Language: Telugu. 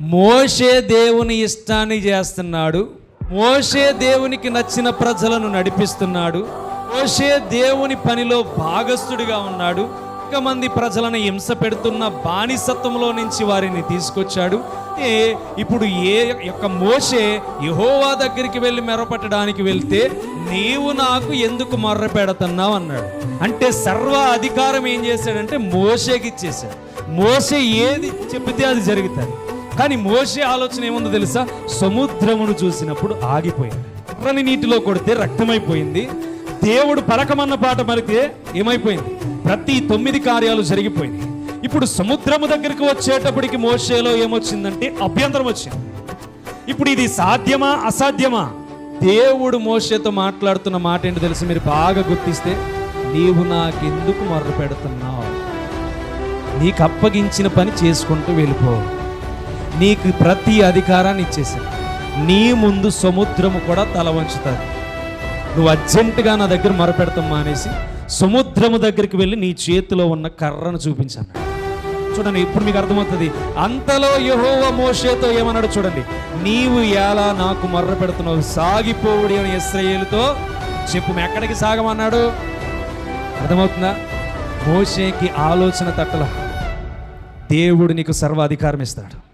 మోషే దేవుని ఇష్టాన్ని చేస్తున్నాడు. మోషే దేవునికి నచ్చిన ప్రజలను నడిపిస్తున్నాడు. మోషే దేవుని పనిలో భాగస్థుడిగా ఉన్నాడు. మంది ప్రజలను హింస పెడుతున్న బానిసత్వంలో నుంచి వారిని తీసుకొచ్చాడు. ఏ ఇప్పుడు ఏ యొక్క మోషే యహోవా దగ్గరికి వెళ్ళి మెరపట్టడానికి వెళ్తే నీవు నాకు ఎందుకు మర్ర పెడుతున్నావు అన్నాడు. అంటే సర్వ అధికారం ఏం చేశాడంటే మోసేకి ఇచ్చేశాడు. మోసే ఏది చెబితే అది జరుగుతుంది. కానీ మోసే ఆలోచన ఏముందో తెలుసా? సముద్రమును చూసినప్పుడు ఆగిపోయింది ఎర్రని నీటిలో కొడితే రక్తమైపోయింది. దేవుడు పలకమన్న పాట పలికితే ఏమైపోయింది? ప్రతి తొమ్మిది కార్యాలు జరిగిపోయినాయి. ఇప్పుడు సముద్రము దగ్గరికి వచ్చేటప్పటికి మోసేలో ఏమొచ్చిందంటే అభ్యంతరం వచ్చింది. ఇప్పుడు ఇది సాధ్యమా? అసాధ్యమా? దేవుడు మోషేతో మాట్లాడుతున్న మాట ఏంటి తెలుసు మీరు బాగా గుర్తిస్తే నీవు నాకెందుకు మొర్ర పెడుతున్నావు? నీకు అప్పగించిన పని చేసుకుంటూ వెళ్ళిపోవు నీకు ప్రతి అధికారాన్ని ఇచ్చేసాను నీ ముందు సముద్రము కూడా తల వంచుతుంది నువ్వు అర్జెంటుగా నా దగ్గర మొరపెడతాం మానేసి సముద్రము దగ్గరికి వెళ్ళి నీ చేతిలో ఉన్న కర్రను చూపించాను. చూడండి ఇప్పుడు మీకు అర్థమవుతుంది. అంతలో యహోవ మోషేతో ఏమన్నాడు చూడండి. నీవు ఎలా నాకు మర్ర పెడుతున్నావు సాగిపోవుడి అని ఇస్రాయేలుతో చెప్పు. ఎక్కడికి సాగమన్నాడు? అర్థమవుతుందా? మోషేకి ఆలోచన తట్టల. దేవుడు నీకు సర్వాధికారం ఇస్తాడు.